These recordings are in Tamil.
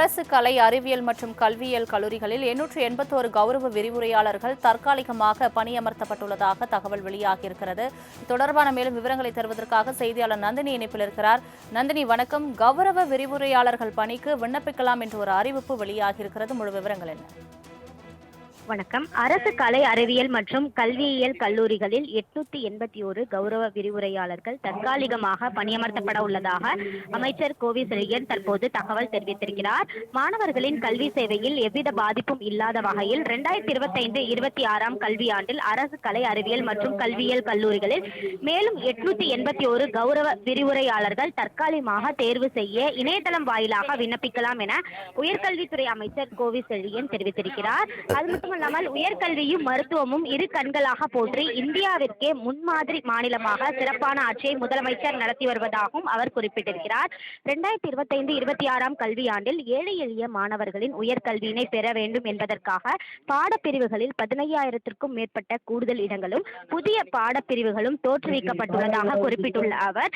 அரசு கலை அறிவியல் மற்றும் கல்வியியல் கல்லூரிகளில் எண்ணூற்று எண்பத்தோரு கௌரவ விரிவுரையாளர்கள் தற்காலிகமாக பணியமர்த்தப்பட்டுள்ளதாக தகவல் வெளியாகியிருக்கிறது. தொடர்பான மேலும் விவரங்களை தருவதற்காக செய்தியாளர் நந்தினி இணைப்பில் இருக்கிறார். நந்தினி வணக்கம். கௌரவ விரிவுரையாளர்கள் பணிக்கு விண்ணப்பிக்கலாம் என்ற ஒரு அறிவிப்பு வெளியாகியிருக்கிறது. முழு விவரங்கள் என்ன? வணக்கம். அரசு கலை அறிவியல் மற்றும் கல்வியியல் கல்லூரிகளில் எட்நூத்தி எண்பத்தி ஒரு கௌரவ விரிவுரையாளர்கள் தற்காலிகமாக பணியமர்த்தப்பட உள்ளதாக அமைச்சர் கோவி செழியன் தற்போது தகவல் தெரிவித்திருக்கிறார். மாணவர்களின் கல்வி சேவையில் எவ்வித பாதிப்பும் இல்லாத வகையில் இரண்டாயிரத்தி இருபத்தைந்து இருபத்தி ஆறாம் கல்வியாண்டில் அரசு கலை அறிவியல் மற்றும் கல்வியியல் கல்லூரிகளில் மேலும் எட்நூத்தி எண்பத்தி ஒரு கௌரவ விரிவுரையாளர்கள் தற்காலிகமாக தேர்வு செய்ய இணையதளம் வாயிலாக விண்ணப்பிக்கலாம் என உயர்கல்வித்துறை அமைச்சர் கோவி செழியன் தெரிவித்திருக்கிறார். அது மட்டுமல்லாமல் உயர்கல்வியும் மருத்துவமும் இரு கண்களாக போற்றி இந்தியாவிற்கே முன்மாதிரி மாநிலமாக சிறப்பான ஆட்சியை முதலமைச்சர் நடத்தி வருவதாகவும் அவர் குறிப்பிட்டிருக்கிறார். இரண்டாயிரத்தி இருபத்தைந்து இருபத்தி ஆறாம் கல்வியாண்டில் ஏழை எளிய மாணவர்களின் உயர்கல்வியினை பெற வேண்டும் என்பதற்காக பாடப்பிரிவுகளில் பதினையாயிரத்திற்கும் மேற்பட்ட கூடுதல் இடங்களும் புதிய பாடப்பிரிவுகளும் தோற்றுவிக்கப்பட்டுள்ளதாக குறிப்பிட்டுள்ள அவர்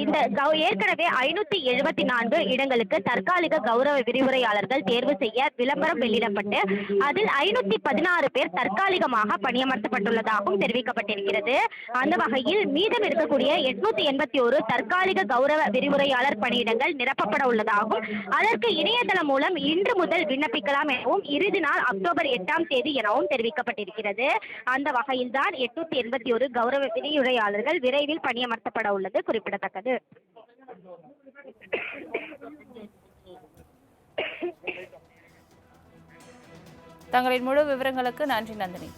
இந்த ஏற்கனவே ஐநூத்தி எழுபத்தி நான்கு இடங்களுக்கு தற்காலிக கௌரவ விரிவுரையாளர்கள் தேர்வு செய்ய விளம்பரம் வெளியிடப்பட்டு அதில் ஐநூத்தி பதினாறு பேர் தற்காலிகமாக பணியமர்த்தப்பட்டுள்ளதாகவும் தெரிவிக்கப்பட்டிருக்கிறது. அந்த வகையில் மீதம் இருக்கக்கூடிய எட்நூத்தி எண்பத்தி ஒரு தற்காலிக கௌரவ விரிவுரையாளர் பணியிடங்கள் நிரப்பப்பட உள்ளதாகவும் அதற்கு இணையதளம் மூலம் இன்று முதல் விண்ணப்பிக்கலாம் எனவும் இறுதி நாள் அக்டோபர் எட்டாம் தேதி எனவும் தெரிவிக்கப்பட்டிருக்கிறது. அந்த வகையில்தான் எட்நூத்தி எண்பத்தி ஒரு கௌரவ விரிவுரையாளர்கள் விரைவில் பணியமர்த்தப்பட உள்ளது குறிப்பிடத்தக்கது. தங்களின் முழு விவரங்களுக்கு நன்றி நந்தினி.